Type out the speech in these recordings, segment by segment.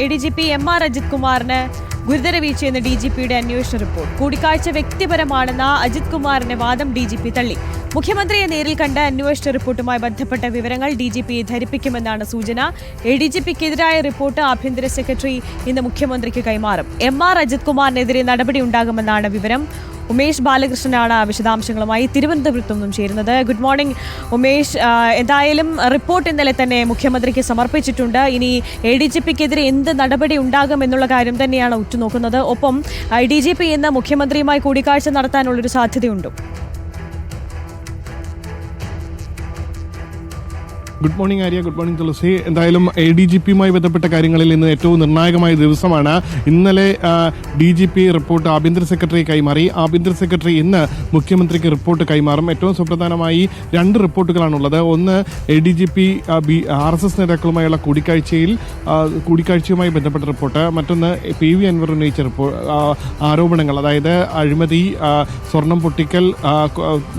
A D G P M R Ajith കുമാറിന് ഗുരുതര വീഴ്ചയെന്ന് D G പിയുടെ അന്വേഷണ റിപ്പോർട്ട്. കൂടിക്കാഴ്ച വ്യക്തിപരമാണെന്ന അജിത് കുമാറിന്റെ വാദം ഡി ജി പി തള്ളി. മുഖ്യമന്ത്രിയെ നേരിൽ കണ്ട അന്വേഷണ റിപ്പോർട്ടുമായി ബന്ധപ്പെട്ട വിവരങ്ങൾ ഡി ജി പി ധരിപ്പിക്കുമെന്നാണ് സൂചന. എ ഡി ജി പിക്കെതിരായ റിപ്പോർട്ട് ആഭ്യന്തര സെക്രട്ടറി ഇന്ന് മുഖ്യമന്ത്രിക്ക് കൈമാറും. എം ആർ അജിത് കുമാറിനെതിരെ നടപടി ഉണ്ടാകുമെന്നാണ് വിവരം. ഉമേഷ് ബാലകൃഷ്ണനാണ് വിശദാംശങ്ങളുമായി തിരുവനന്തപുരത്തു നിന്നും ചേരുന്നത്. Good morning Umesh. എന്തായാലും റിപ്പോർട്ട് ഇന്നലെ തന്നെ മുഖ്യമന്ത്രിക്ക് സമർപ്പിച്ചിട്ടുണ്ട്. ഇനി എ ഡി ജി പിക്കെതിരെ എന്ത് നടപടി ഉണ്ടാകും എന്നുള്ള കാര്യം തന്നെയാണ് ഉറ്റുനോക്കുന്നത്. ഒപ്പം ഡി ജി പി ഇന്ന് മുഖ്യമന്ത്രിയുമായി കൂടിക്കാഴ്ച നടത്താനുള്ളൊരു സാധ്യതയുണ്ടോ. Good morning Arya good morning Thulasi. എന്തായാലും എ ഡി ജി പിയുമായി ബന്ധപ്പെട്ട കാര്യങ്ങളിൽ ഇന്ന് ഏറ്റവും നിർണായകമായ ദിവസമാണ്. ഇന്നലെ ഡി ജി പി റിപ്പോർട്ട് ആഭ്യന്തര സെക്രട്ടറി കൈമാറി ആഭ്യന്തര സെക്രട്ടറി ഇന്ന് മുഖ്യമന്ത്രിക്ക് റിപ്പോർട്ട് കൈമാറും. ഏറ്റവും സുപ്രധാനമായി രണ്ട് റിപ്പോർട്ടുകളാണുള്ളത്. ഒന്ന് A D G P B R S S നേതാക്കളുമായുള്ള കൂടിക്കാഴ്ചയിൽ കൂടിക്കാഴ്ചയുമായി ബന്ധപ്പെട്ട റിപ്പോർട്ട് മറ്റൊന്ന് പി വി അൻവർ ഉന്നയിച്ച റിപ്പോർട്ട് ആരോപണങ്ങൾ. അതായത് അഴിമതി സ്വർണം പൊട്ടിക്കൽ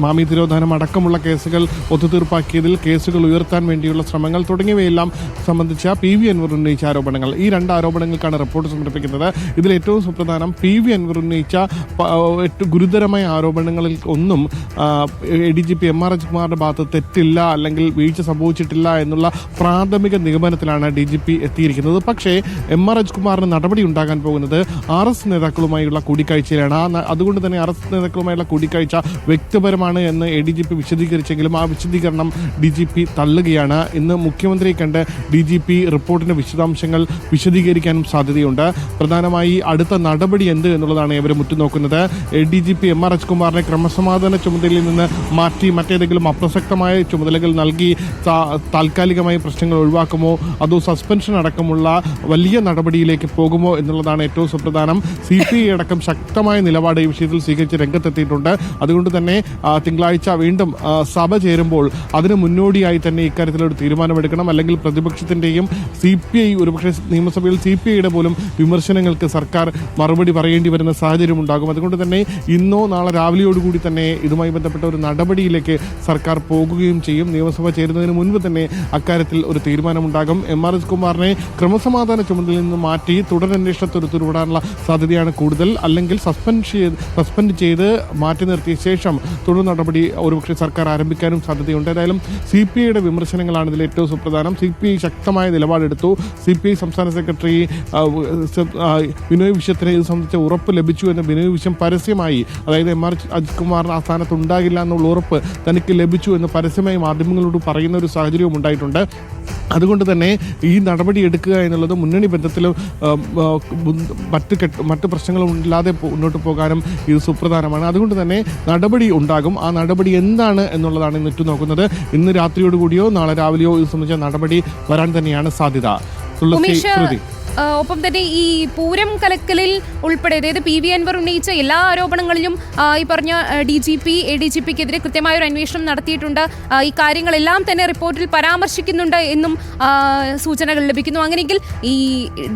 മാമി തിരോധാനം അടക്കമുള്ള കേസുകൾ ഒത്തുതീർപ്പാക്കിയതിൽ കേസുകൾ ഉയർത്താൻ വേണ്ടിയുള്ള ശ്രമങ്ങൾ തുടങ്ങിയവയെല്ലാം സംബന്ധിച്ച പി വി അൻവർ ഉന്നയിച്ച ആരോപണങ്ങൾ. ഈ രണ്ട് ആരോപണങ്ങൾക്കാണ് റിപ്പോർട്ട് സമർപ്പിക്കുന്നത് ഇതിൽ ഏറ്റവും സുപ്രധാനം പി വി അൻവർ ഉന്നയിച്ച ഏറ്റവും ഗുരുതരമായ ആരോപണങ്ങളിൽ ഒന്നും A D G P M R അജ്കുമാറിന്റെ ഭാഗത്ത് തെറ്റില്ല അല്ലെങ്കിൽ വീഴ്ച സംഭവിച്ചിട്ടില്ല എന്നുള്ള പ്രാഥമിക നിഗമനത്തിലാണ് ഡി ജി പി എത്തിയിരിക്കുന്നത്. പക്ഷേ എം ആർ അജ്കുമാറിന് നടപടി ഉണ്ടാകാൻ പോകുന്നത് ആർ എസ് നേതാക്കളുമായുള്ള കൂടിക്കാഴ്ചയിലാണ്. അതുകൊണ്ട് തന്നെ ആർ എസ് നേതാക്കളുമായുള്ള കൂടിക്കാഴ്ച വ്യക്തിപരമാണ് എന്ന് എ ഡി ജി പി വിശദീകരിച്ചെങ്കിലും ആ വിശദീകരണം ഡി ജി പി തള്ളുകയാണ്. ഇന്ന് മുഖ്യമന്ത്രിയെ കണ്ട് ഡി ജി പി റിപ്പോർട്ടിന്റെ വിശദാംശങ്ങൾ വിശദീകരിക്കാനും സാധ്യതയുണ്ട്. പ്രധാനമായി അടുത്ത നടപടി എന്ത് എന്നുള്ളതാണ് ഇവർ ഉറ്റുനോക്കുന്നത് D G P M R അജ്കുമാറിനെ ക്രമസമാധാന ചുമതലയിൽ നിന്ന് മാറ്റി മറ്റേതെങ്കിലും അപ്രസക്തമായ ചുമതലകൾ നൽകി താൽക്കാലികമായി പ്രശ്നങ്ങൾ ഒഴിവാക്കുമോ? അതോ സസ്പെൻഷൻ അടക്കമുള്ള വലിയ നടപടിയിലേക്ക് പോകുമോ എന്നുള്ളതാണ് ഏറ്റവും സുപ്രധാനം. സി പി ഐ അടക്കം ശക്തമായ നിലപാട് ഈ വിഷയത്തിൽ സ്വീകരിച്ച് രംഗത്തെത്തിയിട്ടുണ്ട്. അതുകൊണ്ട് തന്നെ തിങ്കളാഴ്ച വീണ്ടും സഭ ചേരുമ്പോൾ അതിന് മുന്നോടിയായി തന്നെ ഇക്കാര്യത്തിലൊരു തീരുമാനമെടുക്കണം. അല്ലെങ്കിൽ പ്രതിപക്ഷത്തിന്റെയും സി പി ഐ ഒരുപക്ഷെ നിയമസഭയിൽ സി പി ഐയുടെ പോലും വിമർശനങ്ങൾക്ക് സർക്കാർ മറുപടി പറയേണ്ടി വരുന്ന സാഹചര്യം ഉണ്ടാകും. അതുകൊണ്ട് തന്നെ ഇന്നോ നാളെ രാവിലെയോടുകൂടി തന്നെ ഇതുമായി ബന്ധപ്പെട്ട ഒരു നടപടിയിലേക്ക് സർക്കാർ പോകുകയും ചെയ്യും. നിയമസഭ ചേരുന്നതിന് മുൻപ് തന്നെ അക്കാര്യത്തിൽ ഒരു തീരുമാനമുണ്ടാകും. എം ആർ എസ് കുമാറിനെ ക്രമസമാധാന ചുമതലയിൽ നിന്ന് മാറ്റി തുടരന്വേഷണത്തിൽ ഉത്തരവിടാനുള്ള സാധ്യതയാണ് കൂടുതൽ. അല്ലെങ്കിൽ സസ്പെൻഡ് ചെയ്ത് സസ്പെൻഡ് ചെയ്ത് മാറ്റി നിർത്തിയ ശേഷം തുടർ നടപടി ഒരുപക്ഷെ സർക്കാർ ആരംഭിക്കാനും സാധ്യതയുണ്ട്. ഏതായാലും സി പി ഐയുടെ വിമർശനങ്ങളാണ് ഇതിൽ ഏറ്റവും സുപ്രധാനം. സി പി ഐ ശക്തമായ നിലപാടെടുത്തു. സി പി ഐ സംസ്ഥാന സെക്രട്ടറി ബിനോയ് വിശ്വത്തിന് ഇത് സംബന്ധിച്ച ഉറപ്പ് ലഭിച്ചു എന്ന് ബിനോയ് വിശ്വം പരസ്യമായി അതായത് എം ആർ അജിത് കുമാറിന് ആ സ്ഥാനത്ത് ഉണ്ടാകില്ല എന്നുള്ള ഉറപ്പ് തനിക്ക് ലഭിച്ചു എന്ന് പരസ്യമായി മാധ്യമങ്ങളോട് പറയുന്ന ഒരു സാഹചര്യവും ഉണ്ടായിട്ടുണ്ട്. അതുകൊണ്ട് തന്നെ ഈ നടപടി എടുക്കുക എന്നുള്ളത് മുന്നണി ബന്ധത്തിലും ആ, മറ്റ് കെട്ട് മറ്റ് പ്രശ്നങ്ങളുമില്ലാതെ മുന്നോട്ട് പോകാനും ഇത് സുപ്രധാനമാണ്. അതുകൊണ്ട് തന്നെ നടപടി ഉണ്ടാകും. ആ നടപടി എന്താണ് എന്നുള്ളതാണ് ഇന്ന് ഉറ്റുനോക്കുന്നത്. ഇന്ന് രാത്രിയോടുകൂടിയോ നാളെ രാവിലെയോ ഇത് സംബന്ധിച്ച നടപടി വരാൻ തന്നെയാണ് സാധ്യത. തുളസി ഒപ്പം തന്നെ ഈ പൂരം കലക്കലിൽ ഉൾപ്പെടെ അതായത് പി വി അൻവർ ഉന്നയിച്ച എല്ലാ ആരോപണങ്ങളിലും ഈ പറഞ്ഞ D G P A D G പിക്കെതിരെ കൃത്യമായ ഒരു അന്വേഷണം നടത്തിയിട്ടുണ്ട്. ഈ കാര്യങ്ങളെല്ലാം തന്നെ റിപ്പോർട്ടിൽ പരാമർശിക്കുന്നുണ്ട് എന്നും സൂചനകൾ ലഭിക്കുന്നു. അങ്ങനെയെങ്കിൽ ഈ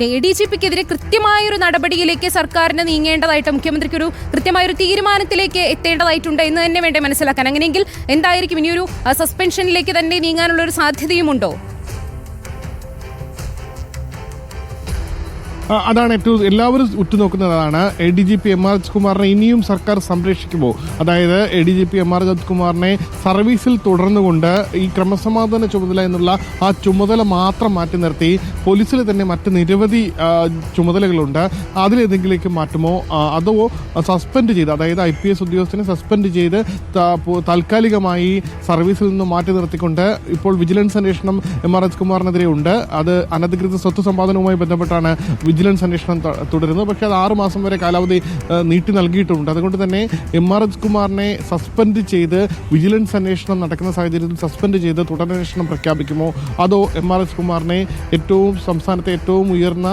എ ഡി ജി പിക്കെതിരെ കൃത്യമായ ഒരു നടപടിയിലേക്ക് സർക്കാരിന് നീങ്ങേണ്ടതായിട്ട് മുഖ്യമന്ത്രിക്ക് ഒരു കൃത്യമായ ഒരു തീരുമാനത്തിലേക്ക് എത്തേണ്ടതായിട്ടുണ്ട് എന്ന് തന്നെ വേണ്ടേ മനസ്സിലാക്കാൻ. അങ്ങനെയെങ്കിൽ എന്തായിരിക്കും? ഇനിയൊരു സസ്പെൻഷനിലേക്ക് തന്നെ നീങ്ങാനുള്ള ഒരു സാധ്യതയുമുണ്ടോ? അതാണ് ഏറ്റവും എല്ലാവരും ഉറ്റുനോക്കുന്നതാണ്. A D G P M R കുമാറിനെ ഇനിയും സർക്കാർ സംരക്ഷിക്കുമോ? അതായത് A D G P M R കുമാറിനെ സർവീസിൽ തുടർന്നുകൊണ്ട് ഈ ക്രമസമാധാന ചുമതല എന്നുള്ള ആ ചുമതല മാത്രം മാറ്റി നിർത്തി. പോലീസിൽ തന്നെ മറ്റ് നിരവധി ചുമതലകളുണ്ട്. അതിലേതെങ്കിലേക്ക് മാറ്റുമോ? അതോ സസ്പെൻഡ് ചെയ്ത് അതായത് ഐ പി എസ് ഉദ്യോഗസ്ഥനെ സസ്പെൻഡ് ചെയ്ത് താൽക്കാലികമായി സർവീസിൽ നിന്ന് മാറ്റി നിർത്തിക്കൊണ്ട് ഇപ്പോൾ വിജിലൻസ് അന്വേഷണം എം ആർ എസ് കുമാറിനെതിരെ ഉണ്ട്. അത് അനധികൃത സ്വത്ത് സമ്പാദനവുമായി ബന്ധപ്പെട്ടാണ് വിജിലൻസ് അന്വേഷണം തുടരുന്നു. പക്ഷേ അത് ആറ് മാസം വരെ കാലാവധി നീട്ടി നൽകിയിട്ടുണ്ട്. അതുകൊണ്ട് തന്നെ എം ആർ എസ് കുമാറിനെ സസ്പെൻഡ് ചെയ്ത് വിജിലൻസ് അന്വേഷണം നടക്കുന്ന സാഹചര്യത്തിൽ സസ്പെൻഡ് ചെയ്ത് തുടരന്വേഷണം പ്രഖ്യാപിക്കുമോ? അതോ എം ആർ എസ് കുമാറിനെ ഏറ്റവും സംസ്ഥാനത്തെ ഏറ്റവും ഉയർന്ന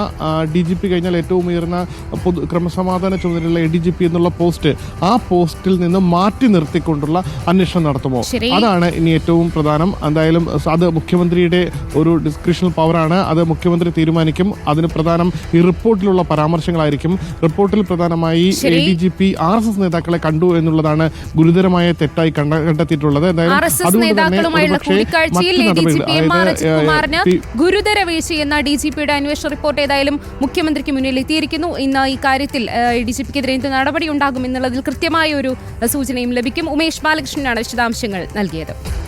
ഡി ജി പി കഴിഞ്ഞാൽ ഏറ്റവും ഉയർന്ന പൊതു ക്രമസമാധാന ചുമതലയുള്ള എ ഡി ജി പി എന്നുള്ള പോസ്റ്റ് ആ പോസ്റ്റിൽ നിന്ന് മാറ്റി നിർത്തിക്കൊണ്ടുള്ള അന്വേഷണം നടത്തുമോ? അതാണ് ഇനി ഏറ്റവും പ്രധാനം. എന്തായാലും അത് മുഖ്യമന്ത്രിയുടെ ഒരു ഡിസ്ക്രിപ്ഷണൽ പവറാണ് അത് മുഖ്യമന്ത്രി തീരുമാനിക്കും. അതിന് പ്രധാനം ഈ റിപ്പോർട്ടിലുള്ള പരാമർശങ്ങളായിരിക്കും. റിപ്പോർട്ടിൽ പ്രധാനമായി A. D G P R S S നേതാക്കളെ കണ്ടു എന്നുള്ളതാണ് ഗുരുതരമായ തെറ്റായി കണ്ട- കണ്ടെത്തിയിട്ടുള്ളത്. ഗുരുതര വീഴ്ചയെന്ന ഡി ജി പിയുടെ അന്വേഷണ റിപ്പോർട്ട് ഏതായാലും മുഖ്യമന്ത്രിക്ക് മുന്നിൽ എത്തിയിരിക്കുന്നു. ഇന്ന് ഈ കാര്യത്തിൽ ഡി ജി പിക്കെതിരെ എന്ത് നടപടി ഉണ്ടാകും എന്നുള്ളതിൽ കൃത്യമായ ഒരു സൂചനയും ലഭിക്കും. ഉമേഷ് ബാലകൃഷ്ണനാണ് വിശദാംശങ്ങൾ നൽകിയത്.